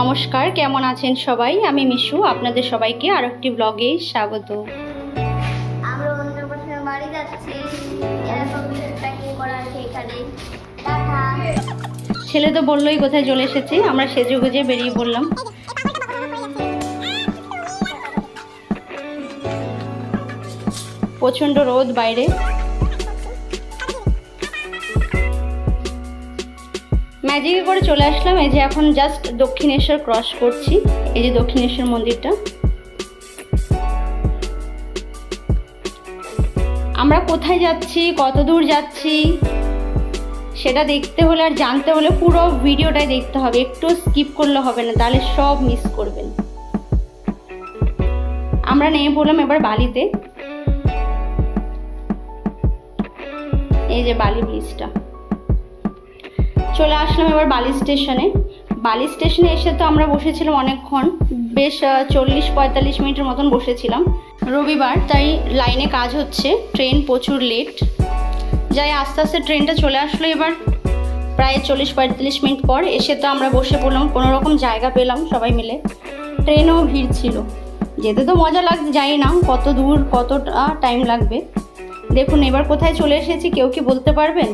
নমস্কার কেমন আছেন সবাই? আমি মিশু আপনাদের সবাইকে আর একটি ব্লগে স্বাগত। আমরা বাড়ি যাচ্ছি ছেলে তো বললোই কোথায় চলে এসেছি আমরা সেজে গুজে বেরিয়ে পড়লাম। প্রচণ্ড রোদ বাইরে। ম্যাজিকে করে চলে আসলাম। এই যে এখন জাস্ট দক্ষিণেশ্বর ক্রস করছি। এই যে দক্ষিণেশ্বর মন্দিরটা। আমরা কোথায় যাচ্ছি? কত দূর যাচ্ছি? সেটা দেখতে হলে আর জানতে হলে পুরো ভিডিওটাই দেখতে হবে। একটু স্কিপ করলে হবে না, তাহলে সব মিস করবেন। আমরা নেমে পড়লাম এবার বালিতে। এই যে বালি ব্রিজটা চলে আসলাম এবার বালি স্টেশনে। বালি স্টেশনে এসে তো আমরা বসেছিলাম অনেকক্ষণ। বেশ চল্লিশ, পঁয়তাল্লিশ মিনিটের মতন বসেছিলাম। রবিবার, তাই লাইনে কাজ হচ্ছে। ট্রেন প্রচুর লেট যাই, আস্তে আস্তে ট্রেনটা চলে আসলো এবার। প্রায় চল্লিশ, পঁয়তাল্লিশ মিনিট পর এসে তো আমরা বসে পড়লাম। কোনো রকম জায়গা পেলাম সবাই মিলে। ট্রেনেও ভিড় ছিল যেতে তো মজা লাগছে, জানি না কত দূর, কতটা টাইম লাগবে। দেখুন, এবার কোথায় চলে এসেছি, কেউ কি বলতে পারবেন?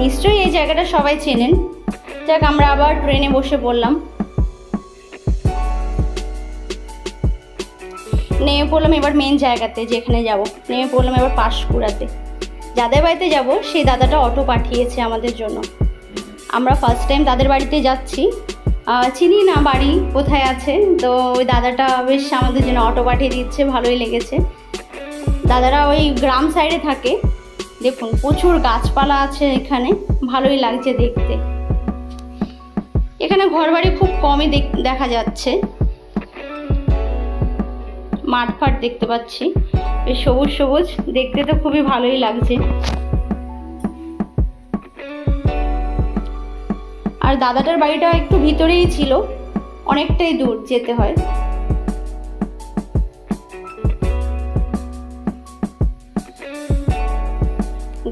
নিশ্চয়ই এই জায়গাটা সবাই চেনেন। যাক, আমরা আবার ট্রেনে বসে পড়লাম। নেমে পড়লাম এবার মেন জায়গাতে, যেখানে যাব। নেমে পড়লাম এবার পাশকুড়াতে। যাদের বাড়িতে যাব, সেই দাদাটা অটো পাঠিয়েছে আমাদের জন্য। আমরা ফার্স্ট টাইম তাদের বাড়িতে যাচ্ছি। চিনি না বাড়ি কোথায় আছে, তো ওই দাদাটা বেশ আমাদের জন্য অটো পাঠিয়ে দিচ্ছে, ভালোই লেগেছে। দাদারা ওই গ্রাম সাইডে থাকে। দেখুন, প্রচুর গাছপালা আছে এখানে, ভালোই লাগছে দেখতে। এখানে ঘরবাড়ি খুব কমই দেখ- যাচ্ছে। মাঠ ফাট দেখতে পাচ্ছি। বেশ সবুজ সবুজ, দেখতে তো খুবই ভালোই লাগছে। আর দাদাটার বাড়িটা একটু ভিতরেই ছিল, অনেকটাই দূর যেতে হয়।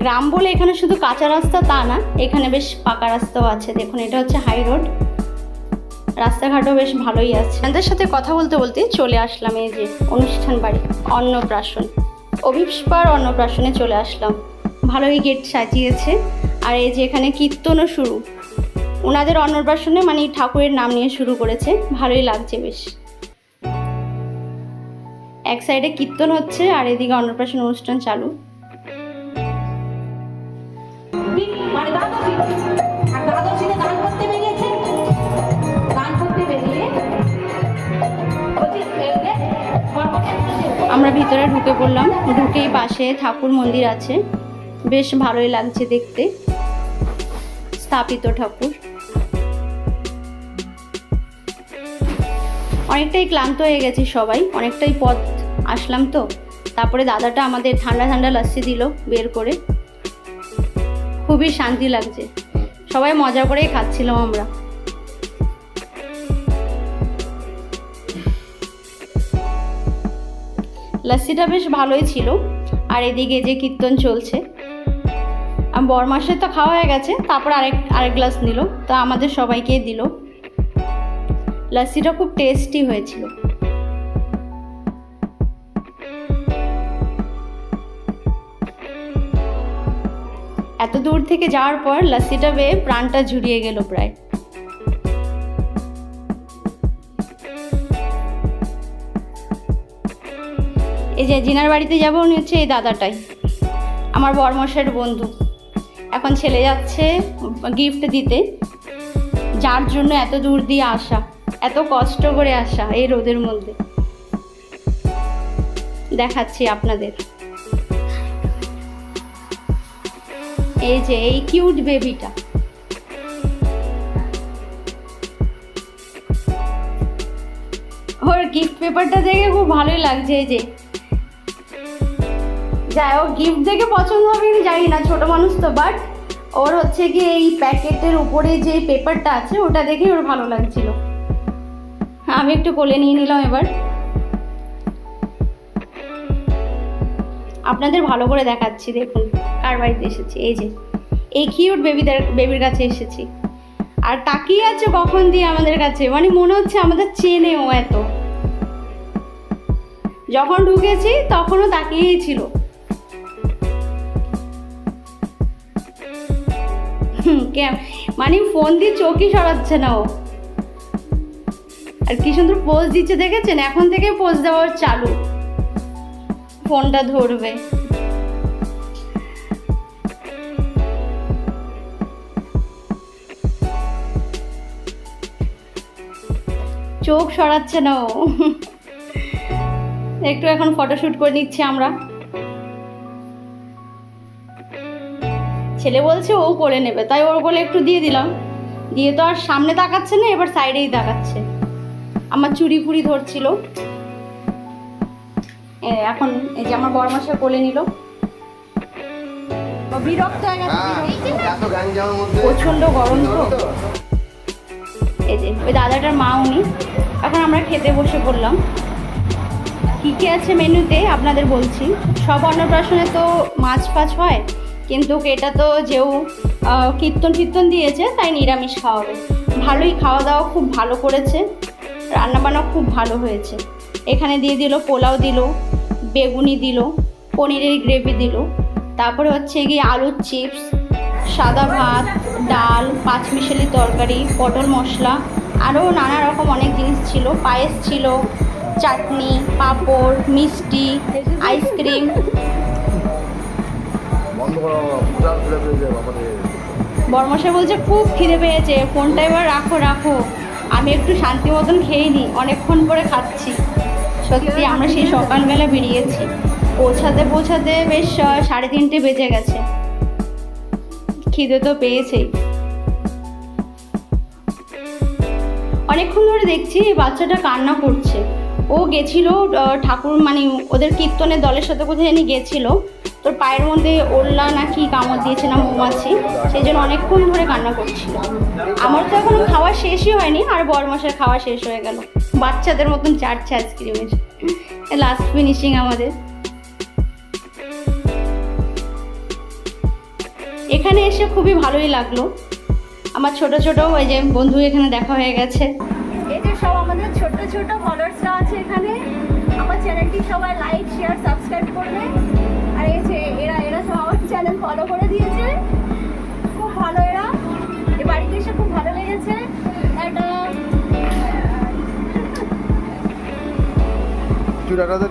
গ্রাম বলে এখানে শুধু কাঁচা রাস্তা তা না, এখানে বেশ পাকা রাস্তাও আছে। দেখুন, এটা হচ্ছে হাই রোড রাস্তাঘাটও বেশ ভালোই আছে। তাদের সাথে কথা বলতে বলতে চলে আসলাম এই যে অনুষ্ঠান বাড়ি, অন্নপ্রাশন। অভিপ্সার অন্নপ্রাশনে চলে আসলাম। ভালোই গেট সাজিয়েছে। আর এই যে এখানে কীর্তনও শুরু। ওনাদের অন্নপ্রাশনে মানে ঠাকুরের নাম নিয়ে শুরু করেছে। ভালোই লাগছে বেশ। এক সাইডে কীর্তন হচ্ছে আর এদিকে অন্নপ্রাশন অনুষ্ঠান চালু। আমরা ভিতরে ঢুকে পড়লাম, ঢুকেই পাশে ঠাকুর মন্দির আছে। বেশ ভালোই লাগছে দেখতে। স্থাপিত ঠাকুর। অনেকটাই ক্লান্ত হয়ে গেছি সবাই, অনেকটাই পথ আসলাম তো। তারপরে দাদাটা আমাদের ঠান্ডা ঠান্ডা লাস্সি দিল বের করে। খুবই শান্তি লাগছে। সবাই মজা করেই খাচ্ছিলাম আমরা। লাস্সিটা বেশ ভালোই ছিল, আর এদিকে যে কীর্তন চলছে। আর বরমাসের তো খাওয়া হয়ে গেছে, তারপর আরেক আরেক গ্লাস নিল, তা আমাদের সবাইকেই দিল। লাস্সিটা খুব টেস্টি হয়েছিল। এত দূর থেকে যাওয়ার পর লাস্সিটা বেয়ে প্রাণটা ঝুরিয়ে গেল প্রায়। এই যে জিনার বাড়িতে যাব, উনি হচ্ছে এই দাদাটাই, আমার বরমশাইয়ের বন্ধু। এখন ছেলে যাচ্ছে গিফট দিতে, যার জন্য এত দূর দিয়ে আসা, এত কষ্ট করে আসা এই রোদের মধ্যে। দেখাচ্ছি আপনাদের। এই যে, এই কিউট বেবিটা ওর গিফট পেপারটা দেখে খুব ভালোই লাগছে এই যে। যাই হোক গিফট দেখে পছন্দ হবে আমি জানি না, ছোট মানুষ তো বাট ওর হচ্ছে কি এই প্যাকেটের উপরে যে পেপারটা আছে, ওটা দেখে ওর ভালো লাগছিল। আমি একটু কোলে নিয়ে নিলাম এবার। আপনাদের ভালো করে দেখাচ্ছি, দেখুন। কার বাড়িতে এসেছি, এই যে, এই কিউট বেবিদের বেবির কাছে এসেছি। আর তাকিয়ে আছে কখন দিয়ে আমাদের কাছে? মানে মনে হচ্ছে আমাদের চেনে ও এত। যখন ঢুকেছি তখনও তাকিয়েই ছিল। মানে ফোন দিয়ে চোখই সরাচ্ছে না ও। আর কি সুন্দর পোজ দিচ্ছে, দেখেছেন? এখন থেকে পোজ দেওয়ার চালু। ফোনটা ধরবে। চোখ সরাচ্ছে না ও। একটু এখন ফটোশুট করে নিচ্ছি আমরা। ছেলে বলছে ও করে নেবে তাই ওর বলে একটু দিয়ে দিলাম। দিয়ে তো আর সামনে তাকাচ্ছে না এবার সাইডেই তাকাচ্ছে। আমার চুরি ফুরি ধরছিল। এখন এই যে আমার বরমাসা কোলে নিল। বিরক্ত হয়ে গেছে হ্যাঁ, প্রচণ্ড গরম তো? এই যে, ওই দাদাটার মা উনি। এখন আমরা খেতে বসে পড়লাম। কী কী আছে মেনুতে? আপনাদের বলছি। সব অন্নপ্রাশনে তো মাছ ফাছ হয়, কিন্তু এটা তো যেও কীর্তন কীর্তন দিয়েছে, তাই নিরামিষ খাওয়াবে ভালোই খাওয়া দাওয়া খুব ভালো করেছে। রান্নাবান্না খুব ভালো হয়েছে। এখানে দিয়ে দিল, পোলাও দিল, বেগুনি দিল, পনিরের গ্রেভি দিল। তারপরে হচ্ছে গিয়ে আলুর চিপস সাদা ভাত ডাল পাঁচমিশালি তরকারি পটল মশলা আরও নানা রকম অনেক জিনিস ছিল। পায়েস ছিল চাটনি পাঁপড় মিষ্টি আইসক্রিম। বর্মশাই বলছে খুব খিদে পেয়েছে ফোনটা এবার রাখো রাখো। আমি একটু শান্তি মতন খেয়ে নিই অনেকক্ষণ পরে খাচ্ছি। সত্যি আমরা সেই সকালবেলা বেরিয়েছি। পৌঁছাতে পৌঁছাতে বেশ সাড়ে তিনটে বেজে গেছে। খিদে তো পেয়েছেই। অনেকক্ষণ ধরে দেখছি এই বাচ্চাটা কান্না করছে। ও গেছিল ঠাকুর মানে ওদের কীর্তনের দলের সাথে কোথায় জানি গেছিল। তোর পায়ের মধ্যে ওল্লা না কি কামড় দিয়েছে না মৌমাছি, সেই জন্য অনেকক্ষণ ধরে কান্না করছিল। আমার তো এখনও খাওয়া শেষই হয়নি, আর বড় মাসের খাওয়া শেষ হয়ে গেল। বাচ্চাদের মতন চাটছে আইসক্রিমের। লাস্ট ফিনিশিং আমাদের। এখানে এসে খুবই ভালোই লাগল। আমার ছোট ছোট ওই যে বন্ধু এখানে দেখা হয়ে গেছে। এই যে সব আমাদের ছোট ছোট ফলোয়ার্সরা আছে এখানে আমার চ্যানেলটি সবাই লাইক শেয়ার সাবস্ক্রাইব করবে। আর এই যে এরা এরা সব আমার চ্যানেল ফলো করে দিয়েছে। খুব ভালো এরা। এ বাড়িতে এসে খুব ভালো লেগেছে। একটা চুড়াটাদের